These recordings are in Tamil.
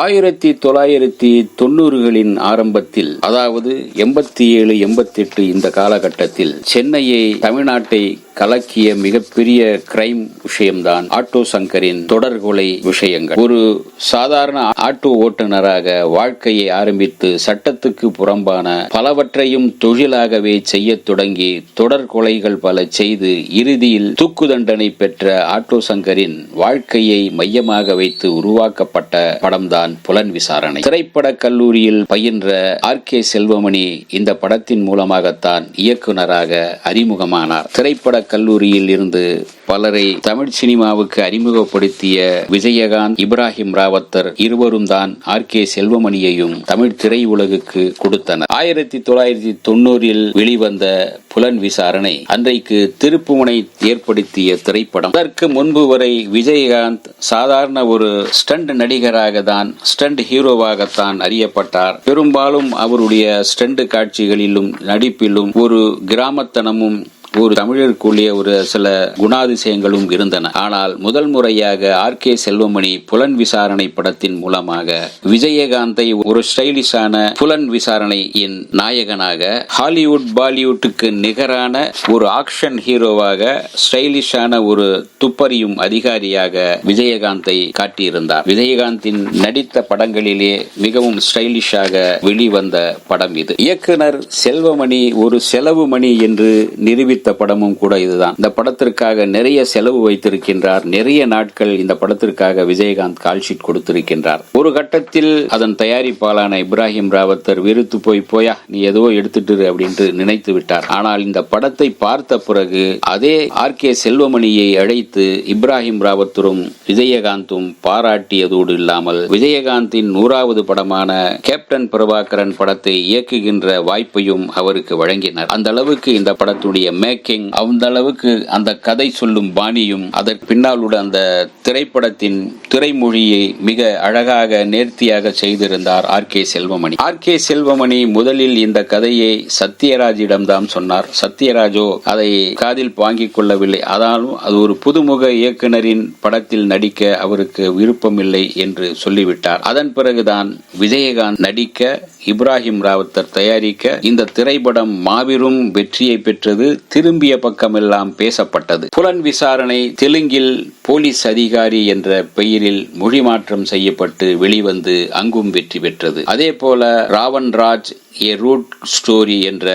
ஆயிரத்தி தொள்ளாயிரத்தி தொண்ணூறுகளின் ஆரம்பத்தில் அதாவது எண்பத்தி ஏழு எண்பத்தி எட்டு இந்த காலகட்டத்தில் சென்னையை தமிழ்நாட்டை கலக்கிய மிகப்பெரிய கிரைம் விஷயம்தான் ஆட்டோ சங்கரின் தொடர்கொலை விஷயங்கள். ஒரு சாதாரண ஆட்டோ ஓட்டுநராக வாழ்க்கையை ஆரம்பித்து சட்டத்துக்கு புறம்பான பலவற்றையும் தொழிலாகவே செய்யத் தொடங்கி தொடர் கொலைகள் பல செய்து இறுதியில் தூக்கு தண்டனை பெற்ற ஆட்டோ சங்கரின் வாழ்க்கையை மையமாக வைத்து உருவாக்கப்பட்ட படம்தான் புலன் விசாரணை. திரைப்பட கல்லூரியில் பயின்ற ஆர் கே செல்வமணி இந்த படத்தின் மூலமாகத்தான் இயக்குநராக அறிமுகமானார். திரைப்பட கல்லூரியில் இருந்து பலரை தமிழ் சினிமாவுக்கு அறிமுகப்படுத்திய விஜயகாந்த் இப்ராஹிம் ராவத்தர் இருவரும் தான் ஆர் கே செல்வமணியையும் தமிழ் திரையுலகுக்கு கொடுத்தனர். ஆயிரத்தி தொள்ளாயிரத்தி தொண்ணூறில் வெளிவந்த புலன் விசாரணை அன்றைக்கு திருப்புமுனை ஏற்படுத்திய திரைப்படம். அதற்கு முன்பு வரை விஜயகாந்த் சாதாரண ஒரு ஸ்டண்ட் நடிகராக தான் ஸ்டண்ட் ஹீரோவாகத்தான் அறியப்பட்டார். பெரும்பாலும் அவருடைய ஸ்டண்ட் காட்சிகளிலும் நடிப்பிலும் ஒரு கிராமத்தனமும் ஒரு தமிழருக்குள்ளே ஒரு சில குணாதிசயங்களும் இருந்தன. ஆனால் முதல் முறையாக ஆர். கே. செல்வமணி புலன் விசாரணை படத்தின் மூலமாக விஜயகாந்தை ஒரு ஸ்டைலிஷான புலன் விசாரணையின் நாயகனாக ஹாலிவுட் பாலிவுட்டுக்கு நிகரான ஒரு ஆக்ஷன் ஹீரோவாக ஸ்டைலிஷான ஒரு துப்பறியும் அதிகாரியாக விஜயகாந்தை காட்டியிருந்தார். விஜயகாந்தின் நடித்த படங்களிலே மிகவும் ஸ்டைலிஷாக வெளிவந்த படம் இது. இயக்குனர் செல்வமணி ஒரு செலவு மணி என்று நிரூபித்த படமும் கூட இதுதான். இந்த படத்திற்காக நிறைய செலவு வைத்திருக்கின்றார். நிறைய நாட்கள் இந்த படத்திற்காக விஜயகாந்த் கால்ஷீட் கொடுத்திருக்கின்றார். ஒரு கட்டத்தில் அதன் தயாரிப்பாளான இப்ராஹிம் ராவத்தர் வெறுத்து போய் போயா நீ ஏதோ எடுத்துட்டு இரு அப்படின்ட்டு நினைத்து விட்டார். ஆனால் இந்த படத்தை பார்த்த பிறகு அதே ஆர். கே. செல்வமணியை அழைத்து இப்ராஹிம் ராவத்தரும் விஜயகாந்தும் பாராட்டியதோடு இல்லாமல் விஜயகாந்தின் நூறாவது படமான கேப்டன் பிரபாகரன் படத்தை இயக்குகின்ற வாய்ப்பையும் அவருக்கு வழங்கினார். அந்த அளவுக்கு இந்த படத்துடைய மேக்கிங் அந்த அளவுக்கு அந்த கதை சொல்லும் பாணியும் அதற்கு பின்னால் உள்ள அந்த திரைப்படத்தின் திரைமொழியை மிக அழகாக நேர்த்தியாக செய்திருந்தார் R. K. Selvamani. R. K. Selvamani முதலில் இந்த கதையை சத்யராஜிடம்தான் சொன்னார். சத்யராஜோ அதை காதில் வாங்கிக் கொள்ளவில்லை. ஆனாலும் அது ஒரு புதுமுக இயக்குனரின் படத்தில் நடிக்க அவருக்கு விருப்பமில்லை என்று சொல்லிவிட்டார். அதன் பிறகுதான் விஜயகாந்த் நடிக்க இப்ராஹிம் ராவத்தர் தயாரிக்க இந்த திரைப்படம் மாபெரும் வெற்றியை பெற்றது. திரும்பிய பக்கமெல்லாம் பேசப்பட்டது. புலன் விசாரணை தெலுங்கில் போலீஸ் அதிகாரி என்ற பெயரில் மொழி மாற்றம் செய்யப்பட்டு வெளிவந்து அங்கும் வெற்றி பெற்றது. அதே போல ராவன் ராஜ் ஏ ரூட் ஸ்டோரி என்ற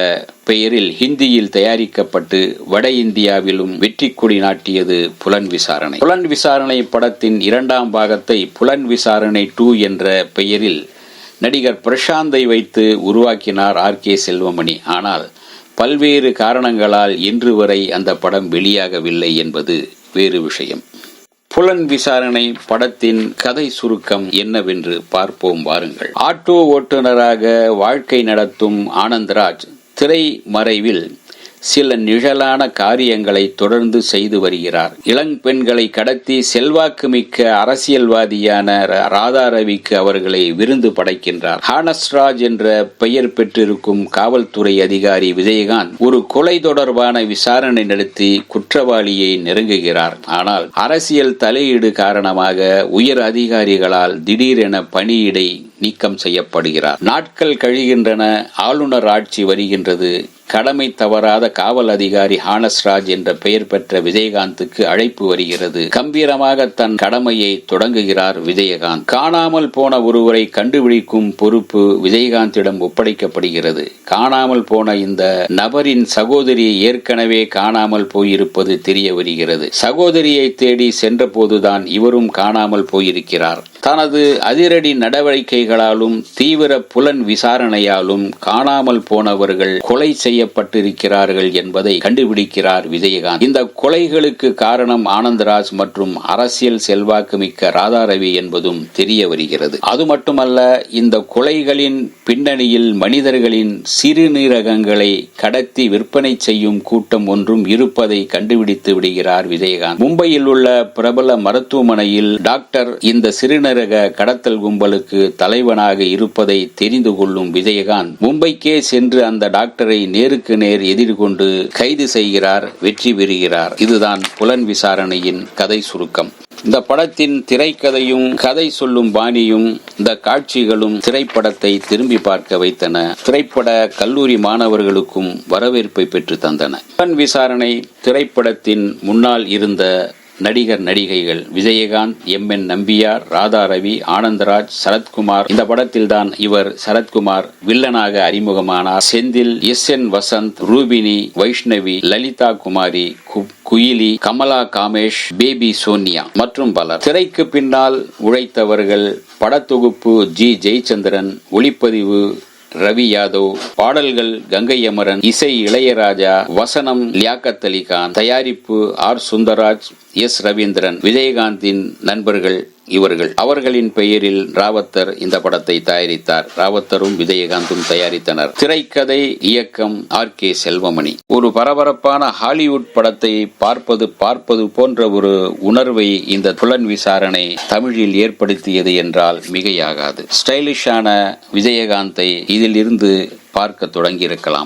பெயரில் ஹிந்தியில் தயாரிக்கப்பட்டு வட இந்தியாவிலும் வெற்றி கொடி நாட்டியது புலன் விசாரணை. புலன் விசாரணை படத்தின் இரண்டாம் பாகத்தை புலன் விசாரணை டூ என்ற பெயரில் நடிகர் பிரசாந்தை வைத்து உருவாக்கினார் ஆர் கே செல்வமணி. ஆனால் பல்வேறு காரணங்களால் இன்று வரை அந்த படம் வெளியாகவில்லை என்பது வேறு விஷயம். புலன் விசாரணை படத்தின் கதை சுருக்கம் என்னவென்று பார்ப்போம் வாருங்கள். ஆட்டோ ஓட்டுநராக வாழ்க்கை நடத்தும் ஆனந்த்ராஜ் திரை மறைவில் சில நிழலான காரியங்களை தொடர்ந்து செய்து வருகிறார். இளங் பெண்களை கடத்தி செல்வாக்கு மிக்க அரசியல்வாதியான ராதாரவிக்கு அவர்களை விருந்து படைக்கின்றார். ஹானஸ்ராஜ் என்ற பெயர் பெற்றிருக்கும் காவல்துறை அதிகாரி விஜயகாந்த் ஒரு கொலை தொடர்பான விசாரணை நடத்தி குற்றவாளியை நெருங்குகிறார். ஆனால் அரசியல் தலையீடு காரணமாக உயர் அதிகாரிகளால் திடீரென பணியிடை நீக்கம் செய்யப்படுகிறார். நாட்கள் கழிகின்றன ஆளுநர் ஆட்சி வருகின்றது. கடமை தவறாத காவல் அதிகாரி ஹானஸ்ராஜ் என்ற பெயர் பெற்ற விஜயகாந்துக்கு அழைப்பு வருகிறது. கம்பீரமாக தன் கடமையை தொடங்குகிறார் விஜயகாந்த். காணாமல் போன ஒருவரை கண்டுபிடிக்கும் பொறுப்பு விஜயகாந்திடம் ஒப்படைக்கப்படுகிறது. காணாமல் போன இந்த நபரின் சகோதரி ஏற்கனவே காணாமல் போயிருப்பது தெரிய வருகிறது. சகோதரியை தேடி சென்றபோதுதான் இவரும் காணாமல் போயிருக்கிறார். தனது அதிரடி நடவடிக்கை நடவடிக்கைகளாலும் தீவிர புலன் விசாரணையாலும் காணாமல் போனவர்கள் கொலை செய்யப்பட்டிருக்கிறார்கள் என்பதை கண்டுபிடிக்கிறார் விஜயகாந்த். இந்த கொலைகளுக்கு காரணம் ஆனந்தராஜ் மற்றும் அரசியல் செல்வாக்குமிக்க ராதாரவி என்பதும் தெரிய வருகிறது. அது மட்டுமல்ல இந்த கொலைகளின் பின்னணியில் மனிதர்களின் சிறுநீரகங்களை கடத்தி விற்பனை செய்யும் கூட்டம் ஒன்றும் இருப்பதை கண்டுபிடித்து விடுகிறார் விஜயகாந்த். மும்பையில் உள்ள பிரபல மருத்துவமனையில் டாக்டர் இந்த சிறுநீரக கடத்தல் கும்பலுக்கு தலை தலைவனாக இருப்பதை தெரிந்து கொள்ளும் விஜயகாந்த் மும்பைக்கே சென்று அந்த டாக்டரை நேருக்கு நேர் எதிர்கொண்டு கைது செய்கிறார் வெற்றி பெறுகிறார். இதுதான் புலன் விசாரணையின் கதை சுருக்கம். இந்த படத்தின் திரைக்கதையும் கதை சொல்லும் பாணியும் இந்த காட்சிகளும் திரைப்படத்தை திரும்பி பார்க்க வைத்தன. திரைப்பட கல்லூரி மாணவர்களுக்கும் வரவேற்பை பெற்று தந்தன. புலன் விசாரணை திரைப்படத்தின் முன்னால் இருந்த நடிகர் நடிகைகள் விஜயகாந்த் எம் என் நம்பியார் ராதா ரவி ஆனந்தராஜ் சரத்குமார். இந்த படத்தில் தான் இவர் சரத்குமார் வில்லனாக அறிமுகமானார். செந்தில் எஸ் என் வசந்த் ரூபினி வைஷ்ணவி லலிதா குமாரி கு- குயிலி கமலா காமேஷ் பேபி சோனியா மற்றும் பலர். திரைக்கு பின்னால் உழைத்தவர்கள் படத்தொகுப்பு ஜி. ஜெயச்சந்திரன் ஒளிப்பதிவு ரவி யாதவ் பாடல்கள் கங்கை அமரன் இசை இளையராஜா வசனம் லியாக்கத் அலி கான் தயாரிப்பு ஆர். சுந்தராஜ் எஸ் ரவீந்திரன் விஜயகாந்தின் நண்பர்கள் இவர்கள். அவர்களின் பெயரில் ராவத்தர் இந்த படத்தை தயாரித்தார். ராவத்தரும் விஜயகாந்தும் தயாரித்தனர். திரைக்கதை இயக்கம் ஆர். கே. செல்வமணி. ஒரு பரபரப்பான ஹாலிவுட் படத்தை பார்ப்பது பார்ப்பது போன்ற ஒரு உணர்வை இந்த புலன் விசாரணை தமிழில் ஏற்படுத்தியது என்றால் மிகையாகாது. ஸ்டைலிஷான விஜயகாந்தை இதில் இருந்து பார்க்க தொடங்கியிருக்கலாம்.